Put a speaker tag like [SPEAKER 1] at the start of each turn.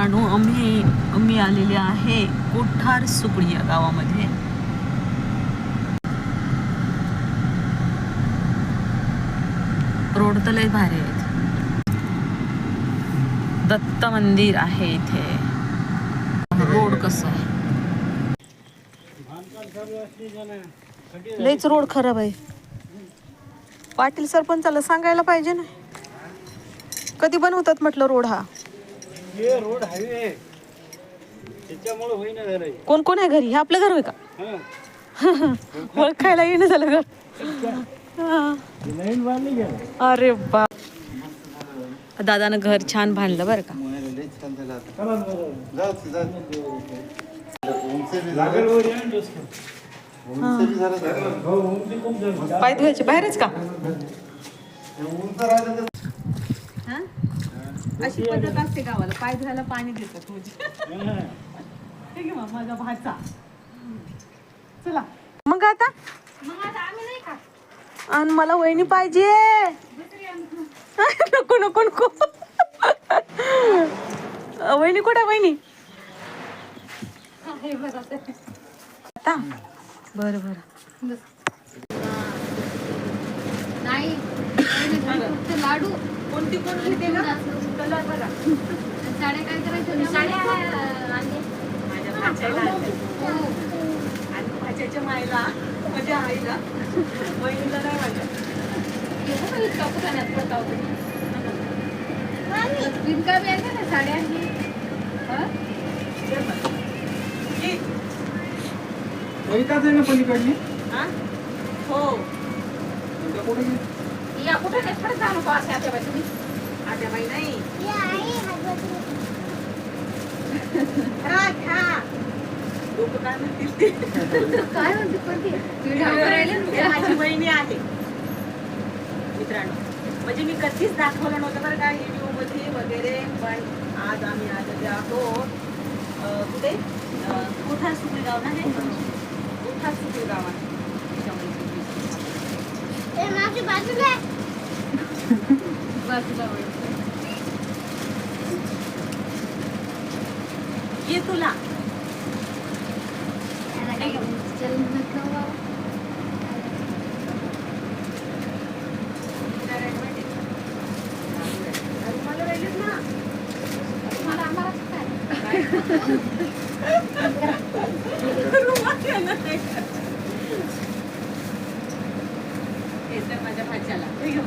[SPEAKER 1] मित्रांनो आम्ही आम्ही आलेले आहे कोठार सुकडी या गावामध्ये. रोड तर लय भारी आहेत. दत्त मंदिर आहे इथे. रोड कसं आहे? लयच रोड खराब आहे. पाटील सरपंचाला सांगायला पाहिजे ना. कधी बनवतात म्हटलं रोड हा?
[SPEAKER 2] हे रोड हायवे त्याच्यामुळे होईना झालंय
[SPEAKER 1] कोण कोण आहे घरी? हे आपलं घर होय का?
[SPEAKER 2] हा.
[SPEAKER 1] ओळखायला येणं झालं घर. हा.
[SPEAKER 2] हे नवीन बांधली गेलं
[SPEAKER 1] अरे बा दादानं घर छान बांधलं बरं का.
[SPEAKER 2] हो.
[SPEAKER 1] पाय धुवायचे बाहेरच का? अशी पद्धत असते गावाला. पाय धुवायला पाणी देतात म्हणजे. मग, माझा भाचा. चला. मग आता? आणि मला वहिनी पाहिजे. नको नको नको. वहिनी कुठे वहिनी? आता. बरं बरं.
[SPEAKER 3] नाही.
[SPEAKER 1] कोणती कोण घेते का कलर बघा
[SPEAKER 3] साड्या काय करायच्या साड्या
[SPEAKER 1] माझ्या भाच्याला. आणि भाच्याच्या मायला माझ्या आईला. वहिनीला नाही माझ्या.
[SPEAKER 3] पिंका बी आहे ना साड्या हं?
[SPEAKER 1] ये.
[SPEAKER 2] कविताच आहे ना पलीकडली?
[SPEAKER 1] हा? हो.
[SPEAKER 2] कुठे?
[SPEAKER 3] या कुठे नाही खरंच जाणू का असे आता बाई तुम्ही?
[SPEAKER 1] आत्याबाई नाही. डोकं काय म्हणतील ते
[SPEAKER 3] काय म्हणते पण ती? व्हिडिओ करायला ना
[SPEAKER 1] हे
[SPEAKER 3] त्या.
[SPEAKER 1] माझी बहिणी आहे. मित्रांनो म्हणजे मी कधीच दाखवलं नव्हतं बरं का व्हिडिओमध्ये वगैरे पण आज आम्ही आलेले आहोत. कुठे? कोठार सुकळी गाव ना हे? कोठार सुकळी गाव आहे. त्याच्यामुळे
[SPEAKER 3] बाजूला वळ.
[SPEAKER 1] ये तुला
[SPEAKER 3] चल म्हटलं वा.
[SPEAKER 1] मला とい